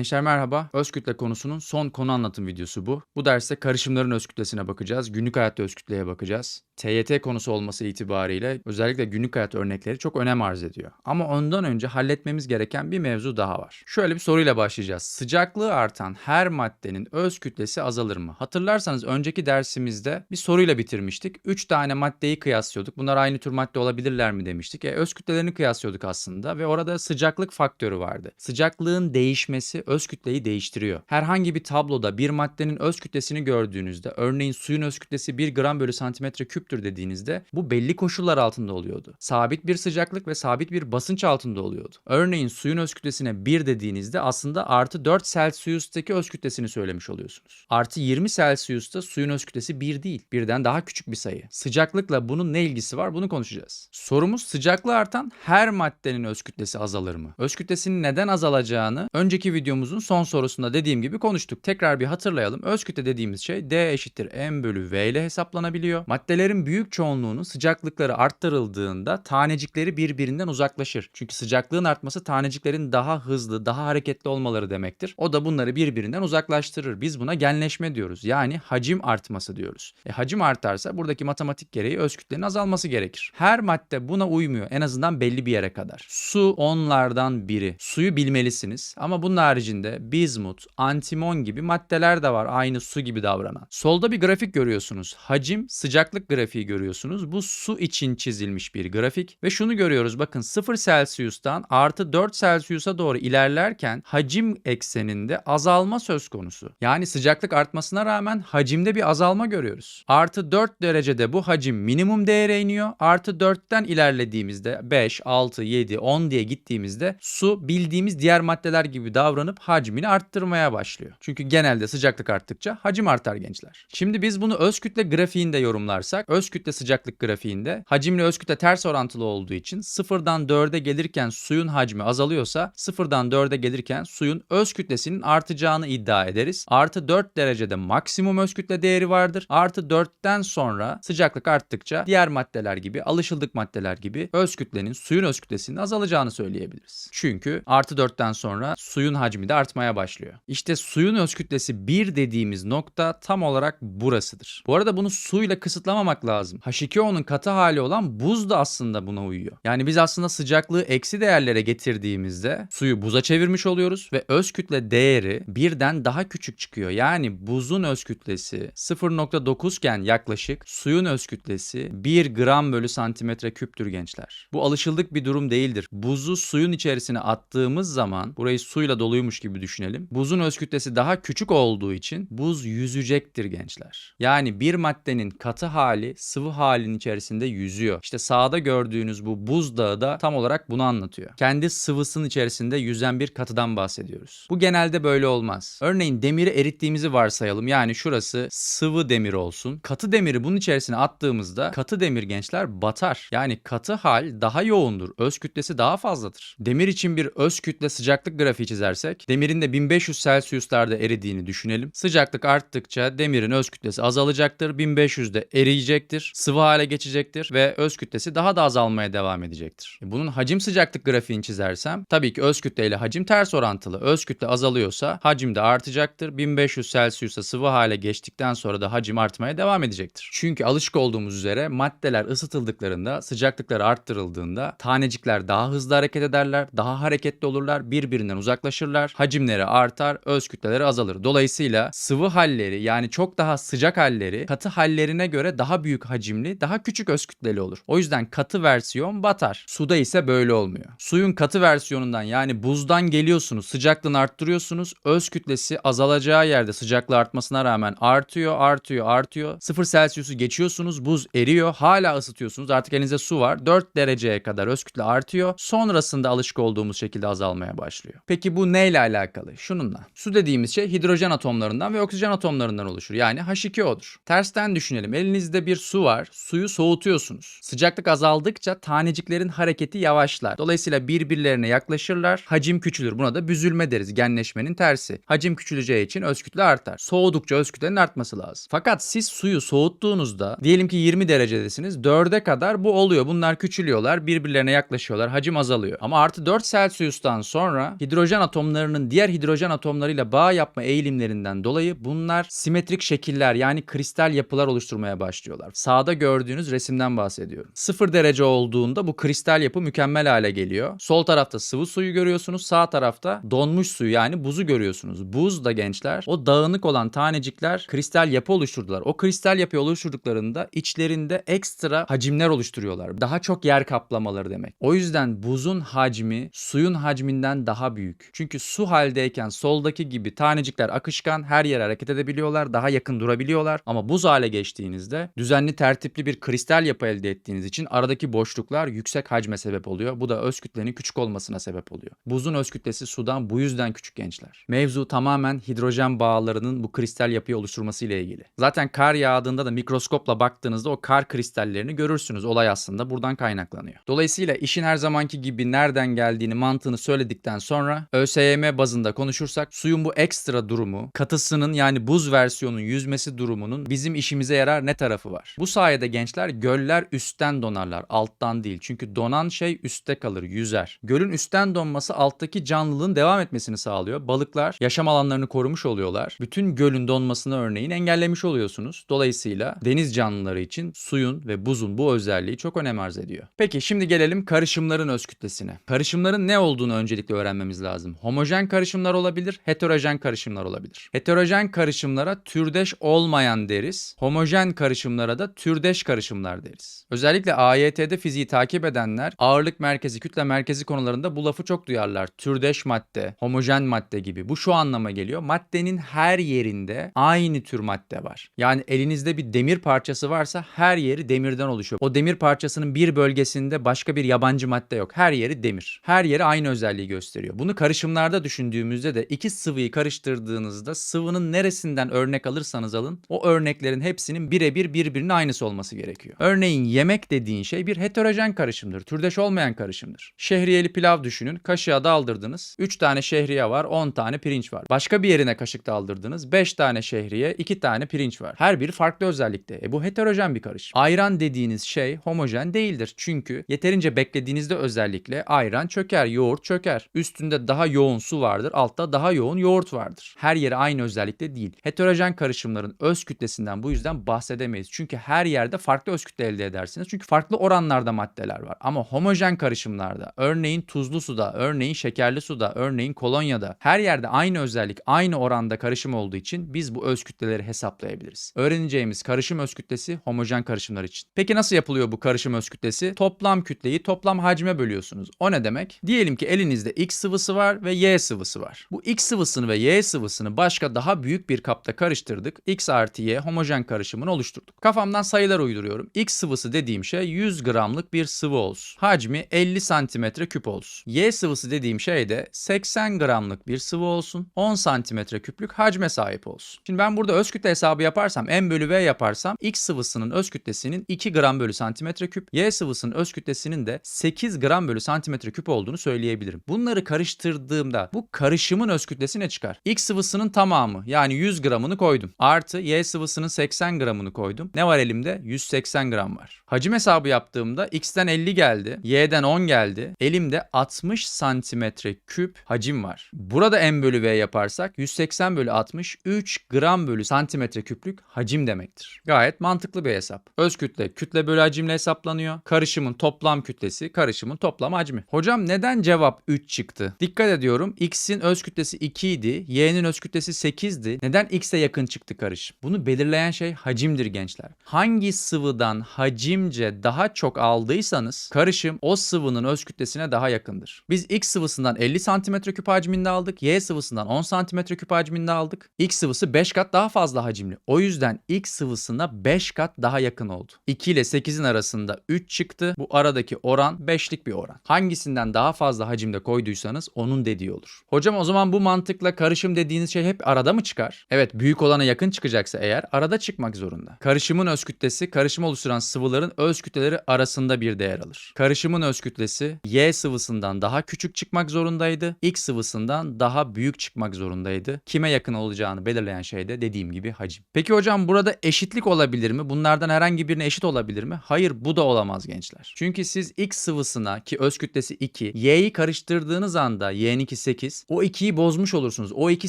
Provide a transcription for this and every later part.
Gençler merhaba. Öz kütle konusunun son konu anlatım videosu bu. Bu derste karışımların öz kütlesine bakacağız. Günlük hayatta öz kütleye bakacağız. TYT konusu olması itibariyle özellikle günlük hayat örnekleri çok önem arz ediyor. Ama ondan önce halletmemiz gereken bir mevzu daha var. Şöyle bir soruyla başlayacağız. Sıcaklığı artan her maddenin öz kütlesi azalır mı? Hatırlarsanız önceki dersimizde bir soruyla bitirmiştik. 3 tane maddeyi kıyaslıyorduk. Bunlar aynı tür madde olabilirler mi demiştik. E, öz kütlelerini kıyaslıyorduk aslında ve orada sıcaklık faktörü vardı. Sıcaklığın değişmesi öz kütleyi değiştiriyor. Herhangi bir tabloda bir maddenin öz kütlesini gördüğünüzde örneğin suyun öz kütlesi 1 gram bölü santimetre küptür dediğinizde bu belli koşullar altında oluyordu. Sabit bir sıcaklık ve sabit bir basınç altında oluyordu. Örneğin suyun öz kütlesine 1 dediğinizde aslında artı 4 Celsius'taki öz kütlesini söylemiş oluyorsunuz. Artı 20 Celsius'ta suyun öz kütlesi 1 değil. Birden daha küçük bir sayı. Sıcaklıkla bunun ne ilgisi var bunu konuşacağız. Sorumuz sıcaklığı artan her maddenin öz kütlesi azalır mı? Öz kütlesinin neden azalacağını önceki videomuzun son sorusunda dediğim gibi konuştuk. Tekrar bir hatırlayalım. Öz kütle dediğimiz şey D eşittir M bölü V ile hesaplanabiliyor. Maddelerin büyük çoğunluğunun sıcaklıkları arttırıldığında tanecikleri birbirinden uzaklaşır. Çünkü sıcaklığın artması taneciklerin daha hızlı, daha hareketli olmaları demektir. O da bunları birbirinden uzaklaştırır. Biz buna genleşme diyoruz. Yani hacim artması diyoruz. E, hacim artarsa buradaki matematik gereği öz kütlenin azalması gerekir. Her madde buna uymuyor. En azından belli bir yere kadar. Su onlardan biri. Suyu bilmelisiniz. Ama bunun haricinde bizmut, antimon gibi maddeler de var. Aynı su gibi davranan. Solda bir grafik görüyorsunuz. Hacim, sıcaklık grafiği görüyorsunuz. Bu su için çizilmiş bir grafik. Ve şunu görüyoruz. Bakın 0 Celsius'tan artı 4 Celsius'a doğru ilerlerken hacim ekseninde azalma söz konusu. Yani sıcaklık artmasına rağmen hacimde bir azalma görüyoruz. Artı 4 derecede bu hacim minimum değere iniyor. Artı 4'ten ilerlediğimizde 5, 6, 7, 10 diye gittiğimizde su bildiğimiz diğer maddeler gibi davranıp hacmini arttırmaya başlıyor. Çünkü genelde sıcaklık arttıkça hacim artar gençler. Şimdi biz bunu öz kütle grafiğinde yorumlarsak öz kütle sıcaklık grafiğinde hacimle öz kütle ters orantılı olduğu için sıfırdan 4'e gelirken suyun hacmi azalıyorsa sıfırdan 4'e gelirken suyun öz kütlesinin artacağını iddia ederiz. Artı 4 derecede maksimum öz kütle değeri vardır. Artı 4'ten sonra sıcaklık arttıkça diğer maddeler gibi alışıldık maddeler gibi öz kütlenin suyun öz kütlesinin azalacağını söyleyebiliriz. Çünkü artı 4'ten sonra suyun hacmi de artmaya başlıyor. İşte suyun öz kütlesi 1 dediğimiz nokta tam olarak burasıdır. Bu arada bunu suyla kısıtlamamak lazım. H2O'nun katı hali olan buz da aslında buna uyuyor. Yani biz aslında sıcaklığı eksi değerlere getirdiğimizde suyu buza çevirmiş oluyoruz ve öz kütle değeri birden daha küçük çıkıyor. Yani buzun öz kütlesi 0.9 iken yaklaşık suyun öz kütlesi 1 gram bölü santimetre küptür gençler. Bu alışıldık bir durum değildir. Buzu suyun içerisine attığımız zaman burayı suyla doluymuş gibi düşünelim. Buzun öz kütlesi daha küçük olduğu için buz yüzecektir gençler. Yani bir maddenin katı hali sıvı halin içerisinde yüzüyor. İşte sağda gördüğünüz bu buzdağı da tam olarak bunu anlatıyor. Kendi sıvısının içerisinde yüzen bir katıdan bahsediyoruz. Bu genelde böyle olmaz. Örneğin demiri erittiğimizi varsayalım. Yani şurası sıvı demir olsun. Katı demiri bunun içerisine attığımızda katı demir gençler batar. Yani katı hal daha yoğundur. Öz kütlesi daha fazladır. Demir için bir öz kütle sıcaklık grafiği çizersek demirin de 1500 Celsius'larda eridiğini düşünelim. Sıcaklık arttıkça demirin öz kütlesi azalacaktır. 1500'de eriyecektir. Sıvı hale geçecektir ve öz kütlesi daha da azalmaya devam edecektir. E, Bunun hacim sıcaklık grafiğini çizersem tabii ki öz kütle ile hacim ters orantılı. Öz kütle azalıyorsa hacim de artacaktır. 1500 Celsius'a sıvı hale geçtikten sonra da hacim artmaya devam edecektir. Çünkü alışık olduğumuz üzere maddeler ısıtıldıklarında, sıcaklıkları arttırıldığında tanecikler daha hızlı hareket ederler, daha hareketli olurlar, birbirinden uzaklaşırlar, hacimleri artar, öz kütleleri azalır. Dolayısıyla sıvı halleri yani çok daha sıcak halleri katı hallerine göre daha büyük hacimli, daha küçük öz kütleli olur. O yüzden katı versiyon batar. Suda ise böyle olmuyor. Suyun katı versiyonundan yani buzdan geliyorsunuz, sıcaklığını arttırıyorsunuz. Öz kütlesi azalacağı yerde sıcaklığı artmasına rağmen artıyor, artıyor, artıyor. 0 Celsius'u geçiyorsunuz, buz eriyor. Hala ısıtıyorsunuz. Artık elinizde su var. 4 dereceye kadar öz kütle artıyor. Sonrasında alışık olduğumuz şekilde azalmaya başlıyor. Peki bu neyle alakalı? Şununla. Su dediğimiz şey hidrojen atomlarından ve oksijen atomlarından oluşur. Yani H2O'dur. Tersten düşünelim. Elinizde bir su var. Suyu soğutuyorsunuz. Sıcaklık azaldıkça taneciklerin hareketi yavaşlar. Dolayısıyla birbirlerine yaklaşırlar. Hacim küçülür. Buna da büzülme deriz. Genleşmenin tersi. Hacim küçüleceği için öz kütle artar. Soğudukça öz kütlenin artması lazım. Fakat siz suyu soğuttuğunuzda diyelim ki 20 derecedesiniz. 4'e kadar bu oluyor. Bunlar küçülüyorlar. Birbirlerine yaklaşıyorlar. Hacim azalıyor. Ama artı 4 Celsius'tan sonra hidrojen atomlarının atomlarının diğer hidrojen atomlarıyla bağ yapma eğilimlerinden dolayı bunlar simetrik şekiller yani kristal yapılar oluşturmaya başlıyorlar. Sağda gördüğünüz resimden bahsediyorum. Sıfır derece olduğunda bu kristal yapı mükemmel hale geliyor. Sol tarafta sıvı suyu görüyorsunuz. Sağ tarafta donmuş suyu yani buzu görüyorsunuz. Buz da gençler o dağınık olan tanecikler kristal yapı oluşturdular. O kristal yapı oluşturduklarında içlerinde ekstra hacimler oluşturuyorlar. Daha çok yer kaplamaları demek. O yüzden buzun hacmi suyun hacminden daha büyük. Çünkü su haldeyken soldaki gibi tanecikler akışkan her yere hareket edebiliyorlar. Daha yakın durabiliyorlar. Ama buz hale geçtiğinizde düzenli tertipli bir kristal yapı elde ettiğiniz için aradaki boşluklar yüksek hacme sebep oluyor. Bu da öz kütlenin küçük olmasına sebep oluyor. Buzun öz kütlesi sudan bu yüzden küçük gençler. Mevzu tamamen hidrojen bağlarının bu kristal yapıyı oluşturması ile ilgili. Zaten kar yağdığında da mikroskopla baktığınızda o kar kristallerini görürsünüz. Olay aslında buradan kaynaklanıyor. Dolayısıyla işin her zamanki gibi nereden geldiğini mantığını söyledikten sonra ÖSYM bazında konuşursak suyun bu ekstra durumu, katısının yani buz versiyonun yüzmesi durumunun bizim işimize yarar ne tarafı var? Bu sayede gençler göller üstten donarlar, alttan değil. Çünkü donan şey üstte kalır, yüzer. Gölün üstten donması alttaki canlılığın devam etmesini sağlıyor. Balıklar yaşam alanlarını korumuş oluyorlar. Bütün gölün donmasını örneğin engellemiş oluyorsunuz. Dolayısıyla deniz canlıları için suyun ve buzun bu özelliği çok önem arz ediyor. Peki şimdi gelelim karışımların öz kütlesine. Karışımların ne olduğunu öncelikle öğrenmemiz lazım. Homojen karışımlar olabilir, heterojen karışımlar olabilir. Heterojen karışımlara türdeş olmayan deriz. Homojen karışımlara da türdeş karışımlar deriz. Özellikle AYT'de fiziği takip edenler ağırlık merkezi, kütle merkezi konularında bu lafı çok duyarlar. Türdeş madde, homojen madde gibi. Bu şu anlama geliyor. Maddenin her yerinde aynı tür madde var. Yani elinizde bir demir parçası varsa her yeri demirden oluşuyor. O demir parçasının bir bölgesinde başka bir yabancı madde yok. Her yeri demir. Her yeri aynı özelliği gösteriyor. Bunu karışımlarda düşündüğümüzde de iki sıvıyı karıştırdığınızda sıvının neresinden örnek alırsanız alın o örneklerin hepsinin birebir birbirinin aynısı olması gerekiyor. Örneğin yemek dediğin şey bir heterojen karışımdır. Türdeş olmayan karışımdır. Şehriyeli pilav düşünün. Kaşığa daldırdınız. 3 tane şehriye var, 10 tane pirinç var. Başka bir yerine kaşık daldırdınız. 5 tane şehriye, 2 tane pirinç var. Her biri farklı özellikte. E bu heterojen bir karışım. Ayran dediğiniz şey homojen değildir. Çünkü yeterince beklediğinizde özellikle ayran çöker, yoğurt çöker. Üstünde daha yoğun su vardır, altta daha yoğun yoğurt vardır. Her yeri aynı özellikte değil. Heterojen karışımların öz kütlesinden bu yüzden bahsedemeyiz. Çünkü her yerde farklı öz kütle elde edersiniz. Çünkü farklı oranlarda maddeler var. Ama homojen karışımlarda, örneğin tuzlu suda, örneğin şekerli suda, örneğin kolonyada her yerde aynı özellik, aynı oranda karışım olduğu için biz bu öz kütleleri hesaplayabiliriz. Öğreneceğimiz karışım öz kütlesi homojen karışımlar için. Peki nasıl yapılıyor bu karışım öz kütlesi? Toplam kütleyi toplam hacme bölüyorsunuz. O ne demek? Diyelim ki elinizde X sıvısı var ve Y sıvısı var. Bu X sıvısını ve Y sıvısını başka daha büyük bir kapta karıştırdık. X artı Y homojen karışımını oluşturduk. Kafamdan sayılar uyduruyorum. X sıvısı dediğim şey 100 gramlık bir sıvı olsun. Hacmi 50 santimetre küp olsun. Y sıvısı dediğim şey de 80 gramlık bir sıvı olsun. 10 santimetre küplük hacme sahip olsun. Şimdi ben burada öz kütle hesabı yaparsam M bölü V yaparsam X sıvısının öz kütlesinin 2 gram bölü santimetre küp, Y sıvısının öz kütlesinin de 8 gram bölü santimetre küp olduğunu söyleyebilirim. Bunları karıştırdığımda bu karışımın öz kütlesi ne çıkar? X sıvısının tamamı yani 100 gramını koydum. Artı Y sıvısının 80 gramını koydum. Ne var elimde? 180 gram var. Hacim hesabı yaptığımda X'ten 50 geldi. Y'den 10 geldi. Elimde 60 santimetre küp hacim var. Burada M bölü V yaparsak 180 bölü 60 3 gram bölü santimetre küplük hacim demektir. Gayet mantıklı bir hesap. Öz kütle kütle bölü hacimle hesaplanıyor. Karışımın toplam kütlesi karışımın toplam hacmi. Hocam neden cevap 3 çıktı? Dikkat ediyorum X'in öz kütlesi 2 idi. Y'nin öz kütlesi 8'di. Neden X'e yakın çıktı karışım? Bunu belirleyen şey hacimdir gençler. Hangi sıvıdan hacimce daha çok aldıysanız karışım o sıvının öz kütlesine daha yakındır. Biz X sıvısından 50 santimetre küp hacminde aldık. Y sıvısından 10 santimetre küp hacminde aldık. X sıvısı 5 kat daha fazla hacimli. O yüzden X sıvısına 5 kat daha yakın oldu. 2 ile 8'in arasında 3 çıktı. Bu aradaki oran 5'lik bir oran. Hangisinden daha fazla hacimde koyduysanız onun dediği olur. Hocam o zaman bu mantıkla karışım dediğiniz şey hep arada mı çıkar? Evet büyük olana yakın çıkacaksa eğer arada çıkmak zorunda. Karışımın öz kütlesi karışım oluşturan sıvıların öz kütleleri arasında bir değer alır. Karışımın öz kütlesi Y sıvısından daha küçük çıkmak zorundaydı. X sıvısından daha büyük çıkmak zorundaydı. Kime yakın olacağını belirleyen şey de dediğim gibi hacim. Peki hocam burada eşitlik olabilir mi? Bunlardan herhangi birine eşit olabilir mi? Hayır bu da olamaz gençler. Çünkü siz X sıvısına ki öz kütlesi 2, Y'yi karıştırdığınız anda Y'ninki 8 8. O 2'yi bozmuş olursunuz. O 2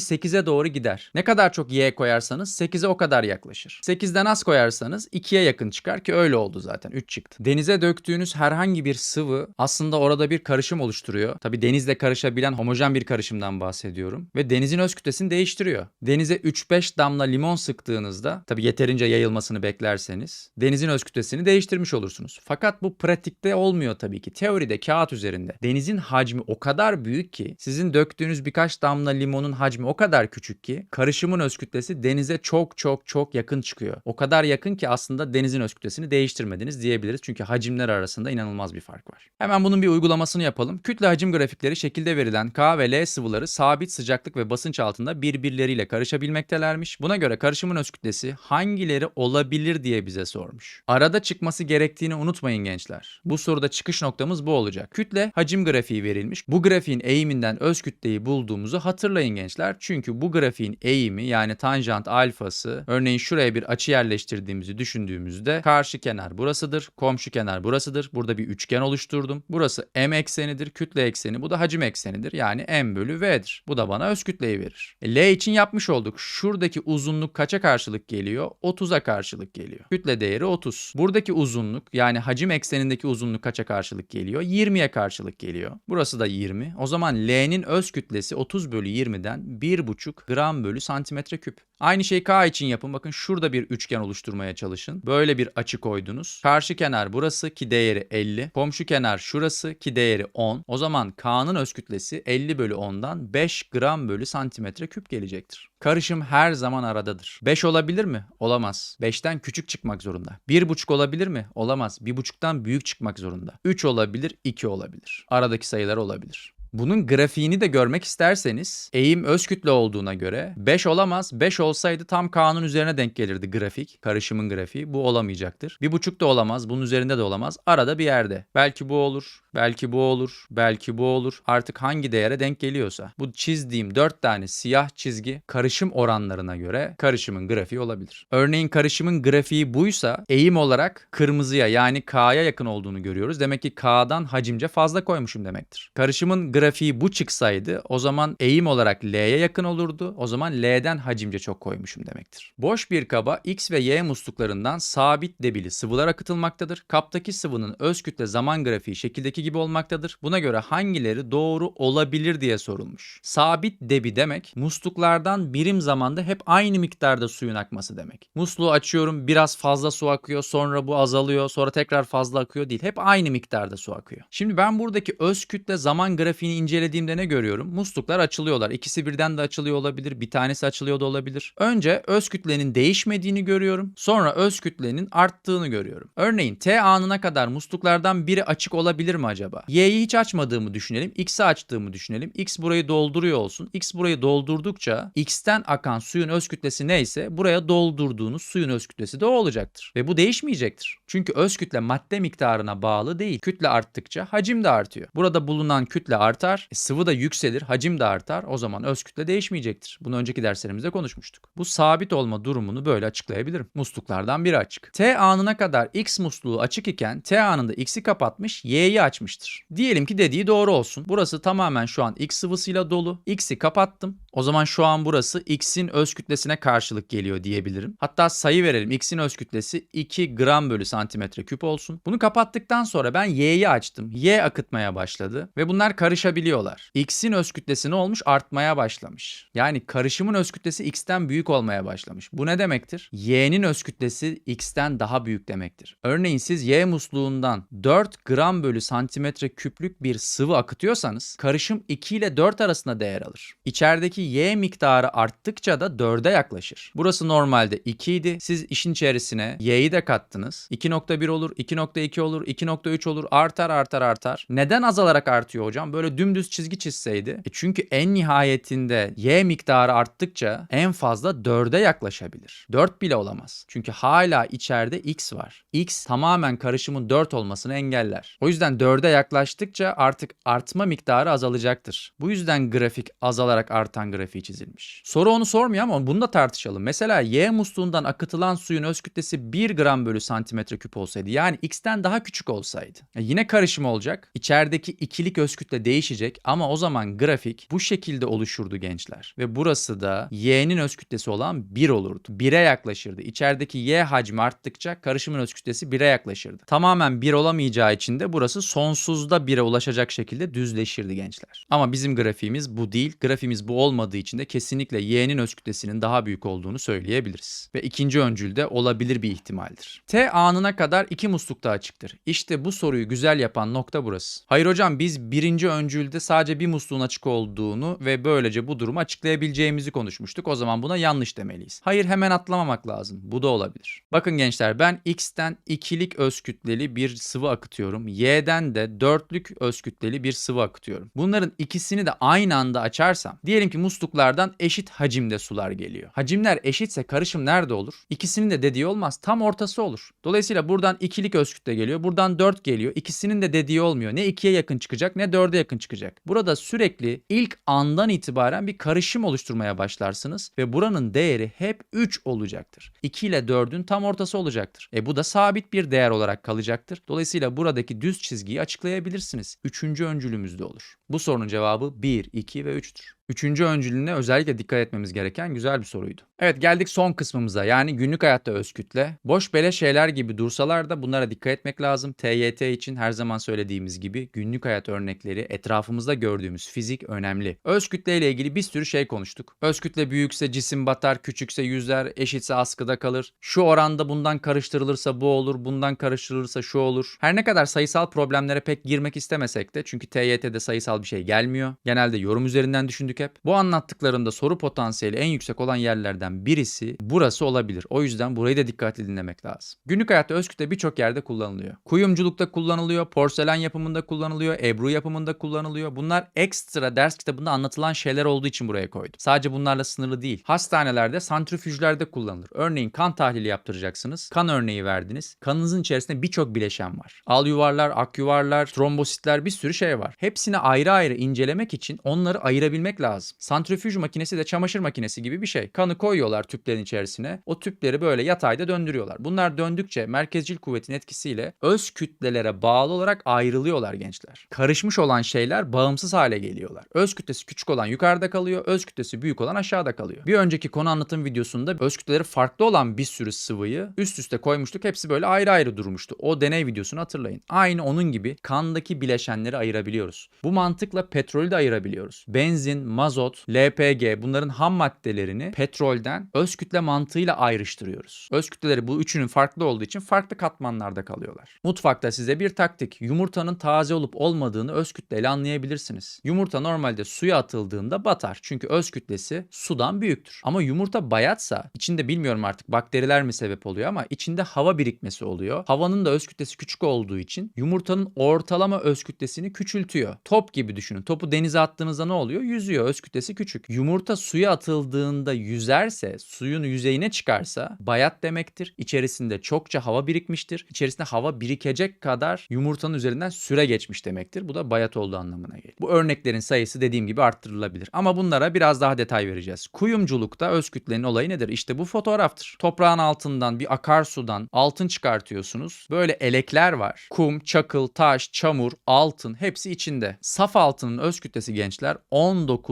8'e doğru gider. Ne kadar çok y koyarsanız 8'e o kadar yaklaşır. 8'den az koyarsanız 2'ye yakın çıkar ki öyle oldu zaten. 3 çıktı. Denize döktüğünüz herhangi bir sıvı aslında orada bir karışım oluşturuyor. Tabi denizle karışabilen homojen bir karışımdan bahsediyorum. Ve denizin öz kütlesini değiştiriyor. Denize 3-5 damla limon sıktığınızda tabi yeterince yayılmasını beklerseniz denizin öz kütlesini değiştirmiş olursunuz. Fakat bu pratikte olmuyor tabii ki. Teoride kağıt üzerinde. Denizin hacmi o kadar büyük ki sizin döktüğünüz birkaç damla limonun hacmi o kadar küçük ki karışımın öz kütlesi denize çok çok çok yakın çıkıyor. O kadar yakın ki aslında denizin öz kütlesini değiştirmediniz diyebiliriz. Çünkü hacimler arasında inanılmaz bir fark var. Hemen bunun bir uygulamasını yapalım. Kütle hacim grafikleri şekilde verilen K ve L sıvıları sabit sıcaklık ve basınç altında birbirleriyle karışabilmektelermiş. Buna göre karışımın öz kütlesi hangileri olabilir diye bize sormuş. Arada çıkması gerektiğini unutmayın gençler. Bu soruda çıkış noktamız bu olacak. Kütle hacim grafiği verilmiş. Bu grafiğin eğiminden öz kütleyi bulduğumuzu hatırlayın gençler. Çünkü bu grafiğin eğimi yani tanjant alfası örneğin şuraya bir açı yerleştirdiğimizi düşündüğümüzde karşı kenar burasıdır, komşu kenar burasıdır. Burada bir üçgen oluşturdum. Burası m eksenidir, kütle ekseni. Bu da hacim eksenidir. Yani m bölü v'dir. Bu da bana öz kütleyi verir. E, L için yapmış olduk. Şuradaki uzunluk kaça karşılık geliyor? 30'a karşılık geliyor. Kütle değeri 30. Buradaki uzunluk yani hacim eksenindeki uzunluk kaça karşılık geliyor? 20'ye karşılık geliyor. Burası da 20. O zaman L'nin öz kütlesi 30 bölü 20'den 1,5 gram bölü santimetre küp. Aynı şeyi K için yapın. Bakın şurada bir üçgen oluşturmaya çalışın. Böyle bir açı koydunuz. Karşı kenar burası ki değeri 50. Komşu kenar şurası ki değeri 10. O zaman K'nın öz kütlesi 50 bölü 10'dan 5 gram bölü santimetre küp gelecektir. Karışım her zaman aradadır. 5 olabilir mi? Olamaz. 5'ten küçük çıkmak zorunda. 1,5 olabilir mi? Olamaz. 1,5'tan büyük çıkmak zorunda. 3 olabilir, 2 olabilir. Aradaki sayılar olabilir. Bunun grafiğini de görmek isterseniz eğim öz kütle olduğuna göre 5 olamaz. 5 olsaydı tam K'nın üzerine denk gelirdi grafik. Karışımın grafiği. Bu olamayacaktır. 1,5 da olamaz. Bunun üzerinde de olamaz. Arada bir yerde. Belki bu olur. Belki bu olur. Belki bu olur. Artık hangi değere denk geliyorsa. Bu çizdiğim 4 tane siyah çizgi karışım oranlarına göre karışımın grafiği olabilir. Örneğin karışımın grafiği buysa eğim olarak kırmızıya yani K'ya yakın olduğunu görüyoruz. Demek ki K'dan hacimce fazla koymuşum demektir. Karışımın grafiği bu çıksaydı o zaman eğim olarak L'ye yakın olurdu. O zaman L'den hacimce çok koymuşum demektir. Boş bir kaba X ve Y musluklarından sabit debili sıvılar akıtılmaktadır. Kaptaki sıvının öz kütle zaman grafiği şekildeki gibi olmaktadır. Buna göre hangileri doğru olabilir diye sorulmuş. Sabit debi demek musluklardan birim zamanda hep aynı miktarda suyun akması demek. Musluğu açıyorum biraz fazla su akıyor sonra bu azalıyor sonra tekrar fazla akıyor değil. Hep aynı miktarda su akıyor. Şimdi ben buradaki öz kütle zaman grafiğini incelediğimde ne görüyorum? Musluklar açılıyorlar. İkisi birden de açılıyor olabilir. Bir tanesi açılıyor da olabilir. Önce öz kütlenin değişmediğini görüyorum. Sonra öz kütlenin arttığını görüyorum. Örneğin T anına kadar musluklardan biri açık olabilir mi acaba? Y'yi hiç açmadığımı düşünelim. X'i açtığımı düşünelim. X burayı dolduruyor olsun. X burayı doldurdukça X'ten akan suyun öz kütlesi neyse buraya doldurduğunuz suyun öz kütlesi de o olacaktır. Ve bu değişmeyecektir. Çünkü öz kütle madde miktarına bağlı değil. Kütle arttıkça hacim de artıyor. Burada bulunan kütle artar, e, sıvı da yükselir, hacim de artar. O zaman öz kütle değişmeyecektir. Bunu önceki derslerimizde konuşmuştuk. Bu sabit olma durumunu böyle açıklayabilirim. Musluklardan biri açık. T anına kadar X musluğu açık iken T anında X'i kapatmış, Y'yi açmıştır. Diyelim ki dediği doğru olsun. Burası tamamen şu an X sıvısıyla dolu. X'i kapattım. O zaman şu an burası X'in öz kütlesine karşılık geliyor diyebilirim. Hatta sayı verelim. X'in öz kütlesi 2 gram bölü santimetre küp olsun. Bunu kapattıktan sonra ben Y'yi açtım. Y akıtmaya başladı ve bunlar karışabiliyorlar. X'in öz kütlesi ne olmuş? Artmaya başlamış. Yani karışımın öz kütlesi X'ten büyük olmaya başlamış. Bu ne demektir? Y'nin öz kütlesi X'ten daha büyük demektir. Örneğin siz Y musluğundan 4 gram bölü santimetre küplük bir sıvı akıtıyorsanız karışım 2 ile 4 arasında değer alır. İçerideki Y miktarı arttıkça da 4'e yaklaşır. Burası normalde 2 idi. Siz işin içerisine Y'yi de kattınız. 2.1 olur, 2.2 olur, 2.3 olur. Artar artar artar. Neden azalarak artıyor hocam? Böyle dümdüz çizgi çizseydi. E çünkü en nihayetinde Y miktarı arttıkça en fazla 4'e yaklaşabilir. 4 bile olamaz. Çünkü hala içeride X var. X tamamen karışımın 4 olmasını engeller. O yüzden 4'e yaklaştıkça artık artma miktarı azalacaktır. Bu yüzden grafik azalarak artan grafiği çizilmiş. Soru onu sormuyor ama bunu da tartışalım. Mesela Y musluğundan akıtılan suyun öz kütlesi 1 gram bölü santimetre küp olsaydı yani X'ten daha küçük olsaydı. E yine karışım olacak. İçerideki ikilik öz kütle değişecek ama o zaman grafik bu şekilde oluşurdu gençler. Ve burası da Y'nin öz kütlesi olan 1 olurdu. 1'e yaklaşırdı. İçerideki Y hacmi arttıkça karışımın öz kütlesi 1'e yaklaşırdı. Tamamen 1 olamayacağı için de burası sonsuzda 1'e ulaşacak şekilde düzleşirdi gençler. Ama bizim grafiğimiz bu değil. Grafiğimiz bu olmadığı için de kesinlikle Y'nin öz kütlesinin daha büyük olduğunu söyleyebiliriz. Ve ikinci öncül de olabilir bir ihtimaldir. T anına kadar iki musluk da açıktır. İşte bu soruyu güzel yapan nokta burası. Hayır hocam biz birinci öncülde sadece bir musluğun açık olduğunu ve böylece bu durumu açıklayabileceğimizi konuşmuştuk. O zaman buna yanlış demeliyiz. Hayır hemen atlamamak lazım. Bu da olabilir. Bakın gençler ben X'ten ikilik öz kütleli bir sıvı akıtıyorum. Y'den de dörtlük öz kütleli bir sıvı akıtıyorum. Bunların ikisini de aynı anda açarsam diyelim ki musluklardan eşit hacimde sular geliyor. Hacimler eşitse karışım nerede olur? İkisinin de dediği olmaz. Tam ortası olur. Dolayısıyla buradan ikilik öz kütle geliyor. Buradan 4 geliyor. İkisinin de dediği olmuyor. Ne 2'ye yakın çıkacak ne 4'e yakın çıkacak. Burada sürekli ilk andan itibaren bir karışım oluşturmaya başlarsınız ve buranın değeri hep 3 olacaktır. 2 ile 4'ün tam ortası olacaktır. E bu da sabit bir değer olarak kalacaktır. Dolayısıyla buradaki düz çizgiyi açıklayabilirsiniz. Üçüncü öncülümüzde olur. Bu sorunun cevabı 1, 2 ve 3'tür. Üçüncü öncülüğüne özellikle dikkat etmemiz gereken güzel bir soruydu. Evet geldik son kısmımıza yani günlük hayatta öz kütle. Boş beleş şeyler gibi dursalar da bunlara dikkat etmek lazım. TYT için her zaman söylediğimiz gibi günlük hayat örnekleri etrafımızda gördüğümüz fizik önemli. Öz kütle ile ilgili bir sürü şey konuştuk. Öz kütle büyükse cisim batar, küçükse yüzer, eşitse askıda kalır. Şu oranda bundan karıştırılırsa bu olur, bundan karıştırılırsa şu olur. Her ne kadar sayısal problemlere pek girmek istemesek de çünkü TYT'de sayısal bir şey gelmiyor. Genelde yorum üzerinden düşündük hep. Bu anlattıklarımda soru potansiyeli en yüksek olan yerlerden birisi burası olabilir. O yüzden burayı da dikkatli dinlemek lazım. Günlük hayatta öz kütle birçok yerde kullanılıyor. Kuyumculukta kullanılıyor, porselen yapımında kullanılıyor, ebru yapımında kullanılıyor. Bunlar ekstra ders kitabında anlatılan şeyler olduğu için buraya koydum. Sadece bunlarla sınırlı değil. Hastanelerde, santrifüjlerde kullanılır. Örneğin kan tahlili yaptıracaksınız. Kan örneği verdiniz. Kanınızın içerisinde birçok bileşen var. Al yuvarlar, ak yuvarlar, trombositler bir sürü şey var. Hepsini ayrı ayrı incelemek için onları ayırabilmek lazım. Santrifüj makinesi de çamaşır makinesi gibi bir şey. Kanı koyuyorlar tüplerin içerisine. O tüpleri böyle yatayda döndürüyorlar. Bunlar döndükçe merkezcil kuvvetin etkisiyle öz kütlelere bağlı olarak ayrılıyorlar gençler. Karışmış olan şeyler bağımsız hale geliyorlar. Öz kütlesi küçük olan yukarıda kalıyor, öz kütlesi büyük olan aşağıda kalıyor. Bir önceki konu anlatım videosunda öz kütleleri farklı olan bir sürü sıvıyı üst üste koymuştuk. Hepsi böyle ayrı ayrı durmuştu. O deney videosunu hatırlayın. Aynı onun gibi kandaki bileşenleri ayırabiliyoruz. Bu mantıkla petrolü de ayırabiliyoruz. Benzin, mazot, LPG bunların ham maddelerini petrolden öz kütle mantığıyla ayrıştırıyoruz. Öz kütleleri bu üçünün farklı olduğu için farklı katmanlarda kalıyorlar. Mutfakta size bir taktik. Yumurtanın taze olup olmadığını öz kütleyle anlayabilirsiniz. Yumurta normalde suya atıldığında batar. Çünkü öz kütlesi sudan büyüktür. Ama yumurta bayatsa içinde bilmiyorum artık bakteriler mi sebep oluyor ama içinde hava birikmesi oluyor. Havanın da öz kütlesi küçük olduğu için yumurtanın ortalama öz kütlesini küçültüyor. Top gibi düşünün. Topu denize attığınızda ne oluyor? Yüzüyor. Öz kütlesi küçük. Yumurta suya atıldığında yüzerse, suyun yüzeyine çıkarsa bayat demektir. İçerisinde çokça hava birikmiştir. İçerisinde hava birikecek kadar yumurtanın üzerinden süre geçmiş demektir. Bu da bayat olduğu anlamına gelir. Bu örneklerin sayısı dediğim gibi arttırılabilir. Ama bunlara biraz daha detay vereceğiz. Kuyumculukta öz kütlenin olayı nedir? İşte bu fotoğraftır. Toprağın altından bir akarsudan altın çıkartıyorsunuz. Böyle elekler var. Kum, çakıl, taş, çamur, altın hepsi içinde. Saf altının öz kütlesi gençler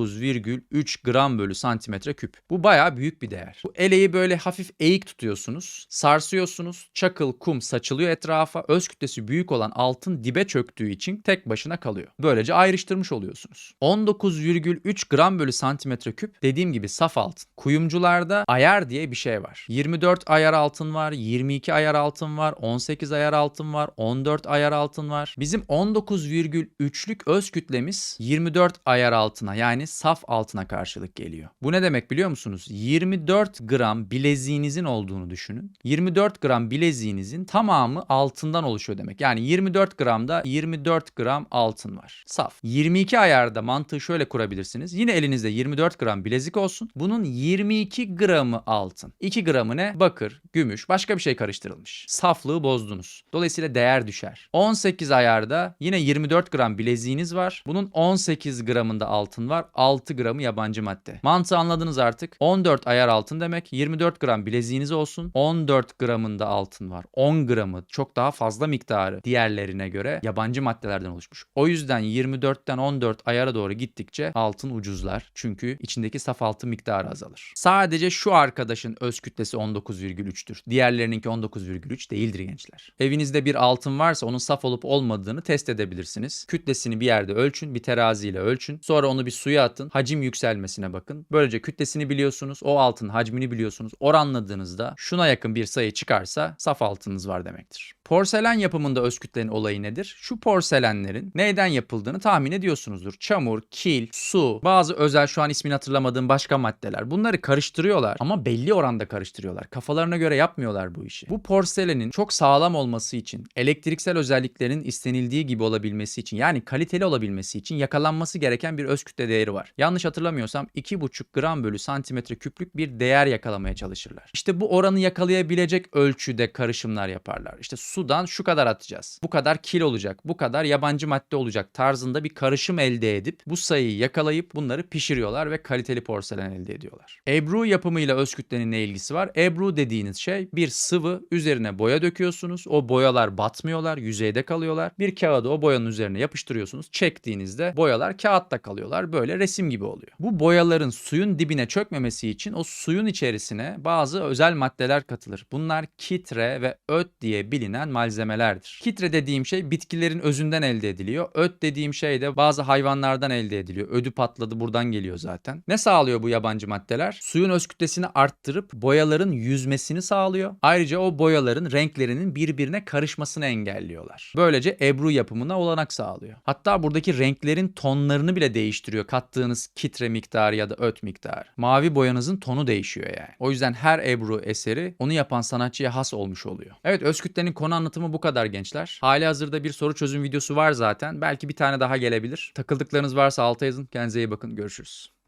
19,3 gram bölü santimetre küp. Bu bayağı büyük bir değer. Bu eleği böyle hafif eğik tutuyorsunuz. Sarsıyorsunuz. Çakıl, kum saçılıyor etrafa. Öz kütlesi büyük olan altın dibe çöktüğü için tek başına kalıyor. Böylece ayrıştırmış oluyorsunuz. 19,3 gram bölü santimetre küp dediğim gibi saf altın. Kuyumcularda ayar diye bir şey var. 24 ayar altın var, 22 ayar altın var, 18 ayar altın var, 14 ayar altın var. Bizim 19,3'lük öz kütlemiz 24 ayar altına yani saf altına karşılık geliyor. Bu ne demek biliyor musunuz? 24 gram bileziğinizin olduğunu düşünün. 24 gram bileziğinizin tamamı altından oluşuyor demek. Yani 24 gramda 24 gram altın var. Saf. 22 ayarda mantığı şöyle kurabilirsiniz. Yine elinizde 24 gram bilezik olsun. Bunun 22 gramı altın. 2 gramı ne? Bakır, gümüş, başka bir şey karıştırılmış. Saflığı bozdunuz. Dolayısıyla değer düşer. 18 ayarda yine 24 gram bileziğiniz var. Bunun 18 gramında altın var. 6 gram gramı yabancı madde. Mantığı anladınız artık. 14 ayar altın demek. 24 gram bileziğiniz olsun. 14 gramında altın var. 10 gramı çok daha fazla miktarı diğerlerine göre yabancı maddelerden oluşmuş. O yüzden 24'ten 14 ayara doğru gittikçe altın ucuzlar. Çünkü içindeki saf altın miktarı azalır. Sadece şu arkadaşın öz kütlesi 19,3'tür. Diğerlerininki 19,3 değildir gençler. Evinizde bir altın varsa onun saf olup olmadığını test edebilirsiniz. Kütlesini bir yerde ölçün, bir teraziyle ölçün. Sonra onu bir suya atın, hacim yükselmesine bakın. Böylece kütlesini biliyorsunuz, o altın hacmini biliyorsunuz. Oranladığınızda şuna yakın bir sayı çıkarsa saf altınız var demektir. Porselen yapımında öz kütlenin olayı nedir? Şu porselenlerin neyden yapıldığını tahmin ediyorsunuzdur. Çamur, kil, su, bazı özel şu an ismini hatırlamadığım başka maddeler. Bunları karıştırıyorlar ama belli oranda karıştırıyorlar. Kafalarına göre yapmıyorlar bu işi. Bu porselenin çok sağlam olması için, elektriksel özelliklerin istenildiği gibi olabilmesi için yani kaliteli olabilmesi için yakalanması gereken bir öz kütle değeri var. Yanlış hatırlamıyorsam 2,5 gram bölü santimetre küplük bir değer yakalamaya çalışırlar. İşte bu oranı yakalayabilecek ölçüde karışımlar yaparlar. İşte sudan şu kadar atacağız. Bu kadar kil olacak. Bu kadar yabancı madde olacak tarzında bir karışım elde edip bu sayıyı yakalayıp bunları pişiriyorlar ve kaliteli porselen elde ediyorlar. Ebru yapımıyla öz kütlenin ne ilgisi var? Ebru dediğiniz şey bir sıvı üzerine boya döküyorsunuz. O boyalar batmıyorlar, yüzeyde kalıyorlar. Bir kağıdı o boyanın üzerine yapıştırıyorsunuz. Çektiğinizde boyalar kağıtta kalıyorlar. Böyle resim gibi oluyor. Bu boyaların suyun dibine çökmemesi için o suyun içerisine bazı özel maddeler katılır. Bunlar kitre ve öt diye bilinen malzemelerdir. Kitre dediğim şey bitkilerin özünden elde ediliyor. Öt dediğim şey de bazı hayvanlardan elde ediliyor. Ödü patladı buradan geliyor zaten. Ne sağlıyor bu yabancı maddeler? Suyun öz kütlesini arttırıp boyaların yüzmesini sağlıyor. Ayrıca o boyaların renklerinin birbirine karışmasını engelliyorlar. Böylece ebru yapımına olanak sağlıyor. Hatta buradaki renklerin tonlarını bile değiştiriyor kattığınız kitre miktarı ya da öt miktarı. Mavi boyanızın tonu değişiyor yani. O yüzden her ebru eseri onu yapan sanatçıya has olmuş oluyor. Evet öz kütlenin konu anlatımı bu kadar gençler. Hali hazırda bir soru çözüm videosu var zaten. Belki bir tane daha gelebilir. Takıldıklarınız varsa alta yazın. Kendinize iyi bakın. Görüşürüz.